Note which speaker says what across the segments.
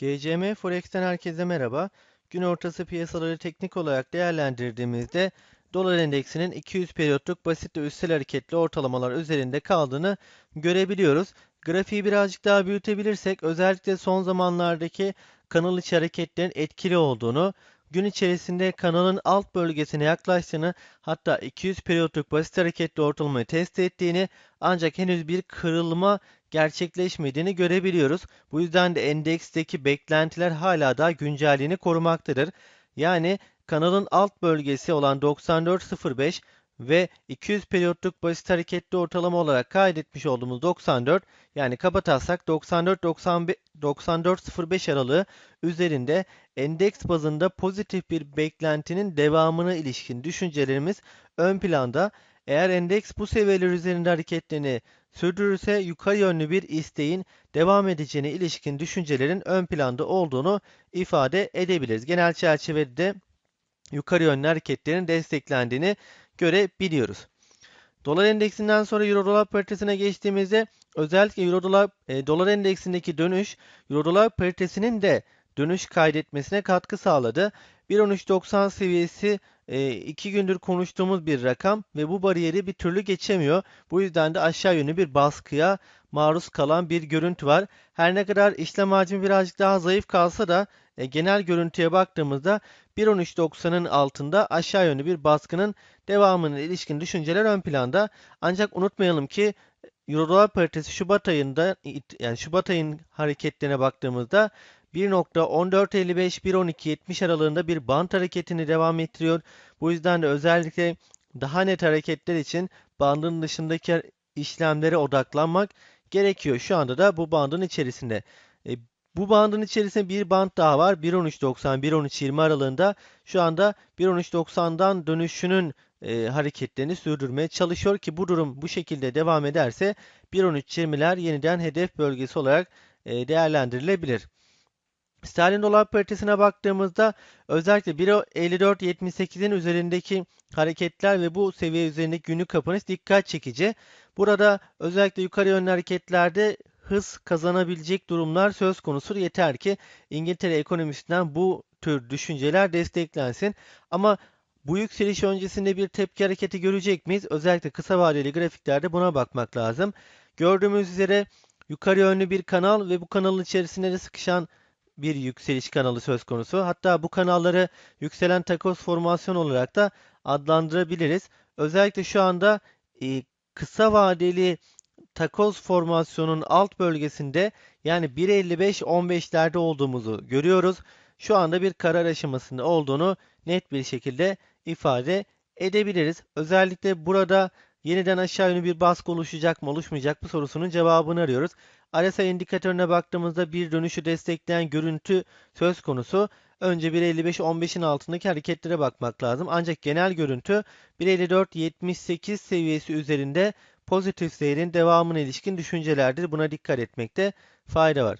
Speaker 1: GCM Forex'ten herkese merhaba. Gün ortası piyasaları teknik olarak değerlendirdiğimizde dolar endeksinin 200 periyotluk basit ve üstel hareketli ortalamalar üzerinde kaldığını görebiliyoruz. Grafiği birazcık daha büyütebilirsek özellikle son zamanlardaki kanal içi hareketlerin etkili olduğunu, gün içerisinde kanalın alt bölgesine yaklaştığını hatta 200 periyotluk basit hareketli ortalamayı test ettiğini ancak henüz bir kırılma gerçekleşmediğini görebiliyoruz. Bu yüzden de endeksteki beklentiler hala da güncelliğini korumaktadır. Yani kanalın alt bölgesi olan 94.05 ve 200 periyotluk basit hareketli ortalama olarak kaydetmiş olduğumuz 94 yani kabataslak 94-95 aralığı üzerinde endeks bazında pozitif bir beklentinin devamına ilişkin düşüncelerimiz ön planda. Eğer endeks bu seviyeler üzerinde hareketlerini sürdürürse yukarı yönlü bir isteğin devam edeceğine ilişkin düşüncelerin ön planda olduğunu ifade edebiliriz. Genel çerçevede yukarı yönlü hareketlerin desteklendiğini görebiliyoruz. Dolar endeksinden sonra Euro dolar paritesine geçtiğimizde özellikle Euro dolar e, dolar endeksindeki dönüş Euro dolar paritesinin de dönüş kaydetmesine katkı sağladı. 1.13.90 seviyesi 2 e, gündür konuştuğumuz bir rakam ve bu bariyeri bir türlü geçemiyor. Bu yüzden de aşağı yönlü bir baskıya maruz kalan bir görüntü var. Her ne kadar işlem hacmi birazcık daha zayıf kalsa da e, genel görüntüye baktığımızda 1.13.90'ın altında aşağı yönlü bir baskının devamına ilişkin düşünceler ön planda. Ancak unutmayalım ki Euro dolar paritesi Şubat ayında yani Şubat ayın hareketlerine baktığımızda 1.1455-1.12.70 aralığında bir bant hareketini devam ettiriyor. Bu yüzden de özellikle daha net hareketler için bandın dışındaki işlemlere odaklanmak gerekiyor. Şu anda da bu bandın içerisinde. E, bu bandın içerisinde bir band daha var. 1.13.90-1.13.20 aralığında şu anda 1.13.90'dan dönüşünün e, hareketlerini sürdürmeye çalışıyor ki bu durum bu şekilde devam ederse 1.13.20'ler yeniden hedef bölgesi olarak e, değerlendirilebilir. Sterlin dolar paritesine baktığımızda özellikle 1.54.78'in üzerindeki hareketler ve bu seviye üzerindeki günlük kapanış dikkat çekici. Burada özellikle yukarı yönlü hareketlerde hız kazanabilecek durumlar söz konusu. Yeter ki İngiltere ekonomisinden bu tür düşünceler desteklensin. Ama bu yükseliş öncesinde bir tepki hareketi görecek miyiz? Özellikle kısa vadeli grafiklerde buna bakmak lazım. Gördüğümüz üzere yukarı yönlü bir kanal ve bu kanalın içerisinde de sıkışan bir yükseliş kanalı söz konusu. Hatta bu kanalları yükselen takoz formasyon olarak da adlandırabiliriz. Özellikle şu anda e, kısa vadeli takoz formasyonun alt bölgesinde yani 1.55-15'lerde olduğumuzu görüyoruz. Şu anda bir karar aşamasında olduğunu net bir şekilde ifade edebiliriz. Özellikle burada yeniden aşağı yönlü bir baskı oluşacak mı oluşmayacak mı sorusunun cevabını arıyoruz. RSI indikatörüne baktığımızda bir dönüşü destekleyen görüntü söz konusu. Önce 1.55-15'in altındaki hareketlere bakmak lazım. Ancak genel görüntü 1.54-78 seviyesi üzerinde pozitif seyrin devamına ilişkin düşüncelerdir. Buna dikkat etmekte fayda var.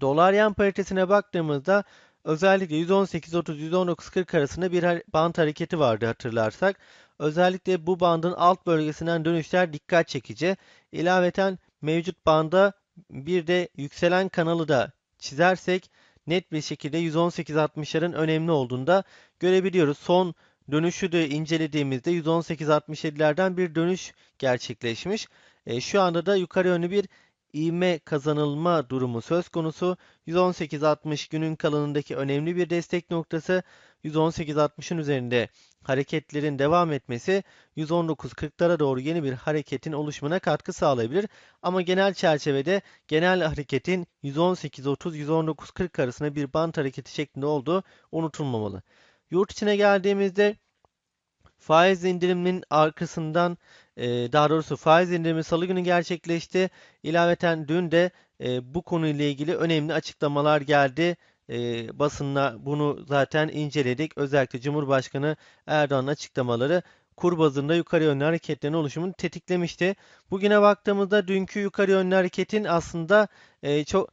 Speaker 1: Dolar yen paritesine baktığımızda özellikle 118.30-119.40 arasında bir band hareketi vardı hatırlarsak. Özellikle bu bandın alt bölgesinden dönüşler dikkat çekici. İlaveten mevcut banda bir de yükselen kanalı da çizersek net bir şekilde 118.60'ların önemli olduğunu da görebiliyoruz. Son dönüşü de incelediğimizde 118.67'lerden bir dönüş gerçekleşmiş. E, şu anda da yukarı yönlü bir ivme kazanılma durumu söz konusu. 118.60 günün kalanındaki önemli bir destek noktası. 118.60'ın üzerinde hareketlerin devam etmesi 119.40'lara doğru yeni bir hareketin oluşumuna katkı sağlayabilir. Ama genel çerçevede genel hareketin 118.30-119.40 arasında bir bant hareketi şeklinde olduğu unutulmamalı. Yurt içine geldiğimizde faiz indiriminin arkasından daha doğrusu faiz indirimi salı günü gerçekleşti. İlaveten dün de e, bu konuyla ilgili önemli açıklamalar geldi. E, basınla bunu zaten inceledik. Özellikle Cumhurbaşkanı Erdoğan'ın açıklamaları kur bazında yukarı yönlü hareketlerin oluşumunu tetiklemişti. Bugüne baktığımızda dünkü yukarı yönlü hareketin aslında e, çok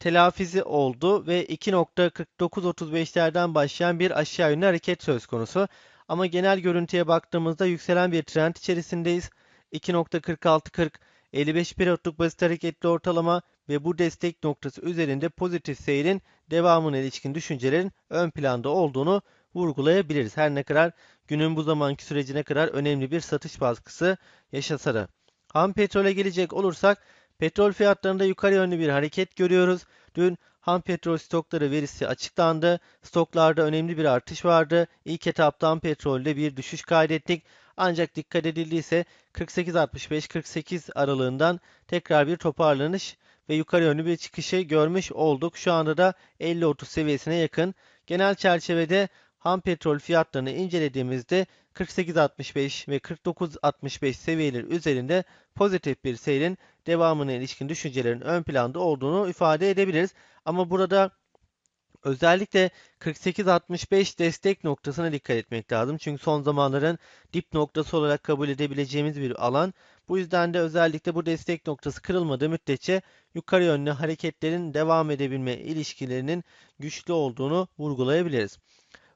Speaker 1: telafizi oldu ve 2.4935'lerden başlayan bir aşağı yönlü hareket söz konusu. Ama genel görüntüye baktığımızda yükselen bir trend içerisindeyiz. 2.4640 55 periyotluk basit hareketli ortalama ve bu destek noktası üzerinde pozitif seyrin devamına ilişkin düşüncelerin ön planda olduğunu vurgulayabiliriz. Her ne kadar günün bu zamanki sürecine kadar önemli bir satış baskısı yaşasa da. Ham petrole gelecek olursak petrol fiyatlarında yukarı yönlü bir hareket görüyoruz. Dün ham petrol stokları verisi açıklandı. Stoklarda önemli bir artış vardı. İlk etapta ham petrolde bir düşüş kaydettik. Ancak dikkat edildiyse 48-65-48 aralığından tekrar bir toparlanış ve yukarı yönlü bir çıkışı görmüş olduk. Şu anda da 50-30 seviyesine yakın. Genel çerçevede ham petrol fiyatlarını incelediğimizde 48.65 ve 49.65 seviyeleri üzerinde pozitif bir seyrin devamına ilişkin düşüncelerin ön planda olduğunu ifade edebiliriz. Ama burada özellikle 48.65 destek noktasına dikkat etmek lazım. Çünkü son zamanların dip noktası olarak kabul edebileceğimiz bir alan. Bu yüzden de özellikle bu destek noktası kırılmadığı müddetçe yukarı yönlü hareketlerin devam edebilme ilişkilerinin güçlü olduğunu vurgulayabiliriz.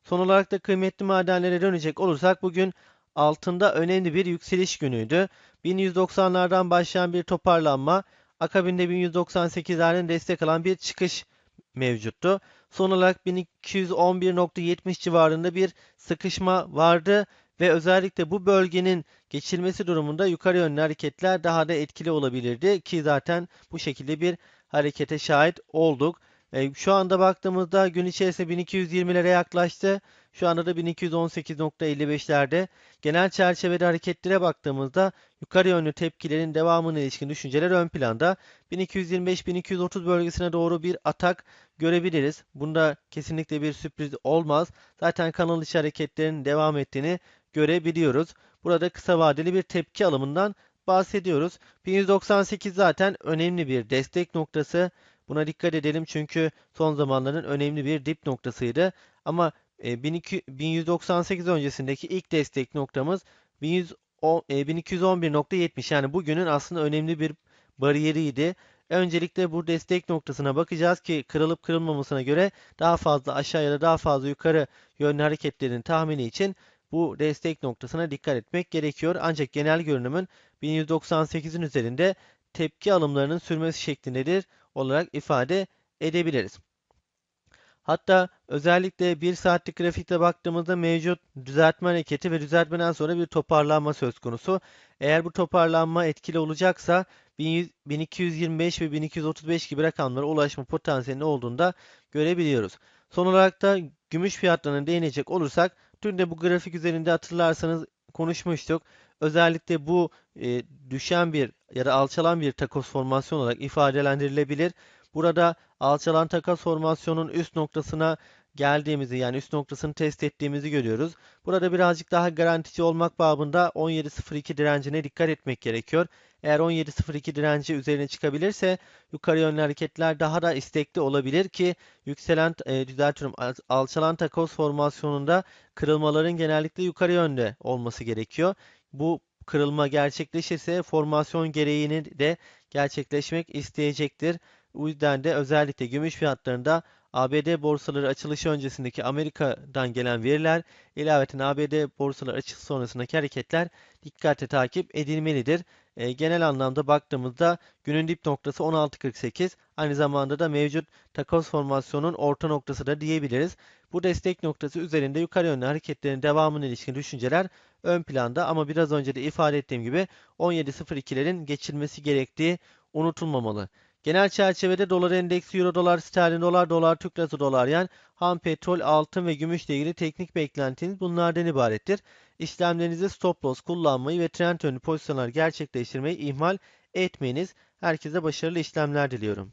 Speaker 1: Son olarak da kıymetli madenlere dönecek olursak bugün altında önemli bir yükseliş günüydü. 1190'lardan başlayan bir toparlanma, akabinde 1198'lerden destek alan bir çıkış mevcuttu. Son olarak 1211.70 civarında bir sıkışma vardı ve özellikle bu bölgenin geçilmesi durumunda yukarı yönlü hareketler daha da etkili olabilirdi ki zaten bu şekilde bir harekete şahit olduk. E, şu anda baktığımızda gün içerisinde 1220'lere yaklaştı. Şu anda da 1218.55'lerde. Genel çerçevede hareketlere baktığımızda yukarı yönlü tepkilerin devamına ilişkin düşünceler ön planda. 1225-1230 bölgesine doğru bir atak görebiliriz. Bunda kesinlikle bir sürpriz olmaz. Zaten kanal içi hareketlerin devam ettiğini görebiliyoruz. Burada kısa vadeli bir tepki alımından bahsediyoruz. 1198 zaten önemli bir destek noktası. Buna dikkat edelim çünkü son zamanların önemli bir dip noktasıydı. Ama 1198 e, öncesindeki ilk destek noktamız 1211.70 yani bugünün aslında önemli bir bariyeriydi. Öncelikle bu destek noktasına bakacağız ki kırılıp kırılmamasına göre daha fazla aşağı ya da daha fazla yukarı yönlü hareketlerin tahmini için bu destek noktasına dikkat etmek gerekiyor. Ancak genel görünümün 1198'in üzerinde tepki alımlarının sürmesi şeklindedir olarak ifade edebiliriz. Hatta özellikle 1 saatlik grafikte baktığımızda mevcut düzeltme hareketi ve düzeltmeden sonra bir toparlanma söz konusu. Eğer bu toparlanma etkili olacaksa 1225 ve 1235 gibi rakamlara ulaşma potansiyeli olduğunu da görebiliyoruz. Son olarak da gümüş fiyatlarına değinecek olursak dün de bu grafik üzerinde hatırlarsanız konuşmuştuk. Özellikle bu e, düşen bir ya da alçalan bir takoz formasyon olarak ifadelendirilebilir. Burada alçalan takas formasyonun üst noktasına geldiğimizi yani üst noktasını test ettiğimizi görüyoruz. Burada birazcık daha garantici olmak babında 17.02 direncine dikkat etmek gerekiyor. Eğer 17.02 direnci üzerine çıkabilirse yukarı yönlü hareketler daha da istekli olabilir ki yükselen e, düzeltiyorum alçalan takoz formasyonunda kırılmaların genellikle yukarı yönde olması gerekiyor. Bu kırılma gerçekleşirse formasyon gereğini de gerçekleşmek isteyecektir. O yüzden de özellikle gümüş fiyatlarında ABD borsaları açılışı öncesindeki Amerika'dan gelen veriler, ilaveten ABD borsaları açılış sonrasındaki hareketler dikkatle takip edilmelidir. E, genel anlamda baktığımızda günün dip noktası 16.48, aynı zamanda da mevcut takoz formasyonun orta noktası da diyebiliriz. Bu destek noktası üzerinde yukarı yönlü hareketlerin devamına ilişkin düşünceler ön planda ama biraz önce de ifade ettiğim gibi 17.02'lerin geçilmesi gerektiği unutulmamalı. Genel çerçevede dolar endeksi, euro dolar, sterlin dolar, dolar, Türk lirası dolar yani ham petrol, altın ve gümüşle ilgili teknik beklentiniz bunlardan ibarettir. İşlemlerinizde stop loss kullanmayı ve trend yönlü pozisyonlar gerçekleştirmeyi ihmal etmeyiniz. Herkese başarılı işlemler diliyorum.